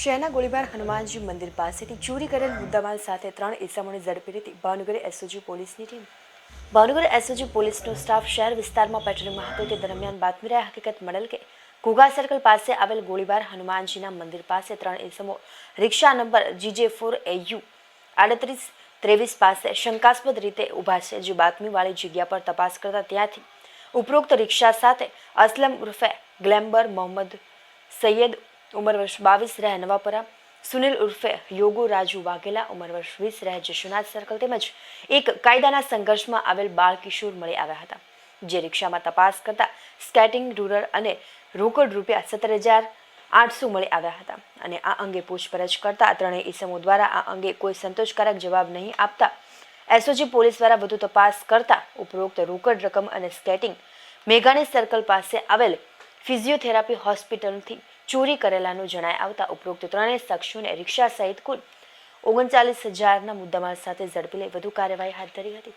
શહેરના ગોળીબાર હનુમાનજી મંદિર પાસેથી ચોરી કરેલ મુદ્દામાલ સાથે ત્રણ ઇસમોને ઝડપી લીધી ભાવનગર એસઓજી પોલીસની ટીમ. ભાવનગર એસઓજી પોલીસનો સ્ટાફ શહેર વિસ્તારમાં પેટ્રોલિંગમાં હતો. તે દરમિયાન રહ્યા હકીકત મળેલ કે ઘોઘા સર્કલ પાસે આવેલ ગોળીબાર હનુમાનજીના મંદિર પાસે ત્રણ ઇસમો rickshaw number GJ four AU આડત્રીસ ત્રેવીસ પાસે શંકાસ્પદ રીતે ઊભા છે. જે બાતમીવાળી જગ્યા પર તપાસ કરતા ત્યાંથી ઉપરોક્ત રિક્ષા સાથે અસલમ ઉર્ફે ગ્લેમ્બર મોહમ્મદ સૈયદ ઉંમર વર્ષ બાવીસ રહે નવાપરા સુનિલ ઉર્ફે યોગુ રાજુ વાઘેલા ઉંમર વર્ષ વીસ રહે જશુનાથ સર્કલ તેમજ એક કાયદાના સંઘર્ષમાં આવેલ બાળ કિશોર મળી આવ્યા હતા. જે રિક્ષામાં તપાસ કરતા સ્કેટિંગ રૂરલ અને રોકડ રૂપિયા સત્તર હજાર આઠસો મળી આવ્યા હતા અને આ અંગે પૂછપરછ કરતા ત્રણેય ઇસમો દ્વારા આ અંગે કોઈ સંતોષકારક જવાબ નહીં આપતા એસઓજી પોલીસ દ્વારા વધુ તપાસ કરતા ઉપરોક્ત રોકડ રકમ અને સ્કેટિંગ મેઘાણી સર્કલ પાસે આવેલ ફિઝિયોથેરાપી હોસ્પિટલથી ચોરી કરેલાનું જણાય આવતા ઉપરોક્ત ત્રણેય શખ્સોને રિક્ષા સહિત કુલ ઓગણચાલીસ હજારના મુદ્દામાલ સાથે ઝડપી લઈ વધુ કાર્યવાહી હાથ ધરી હતી.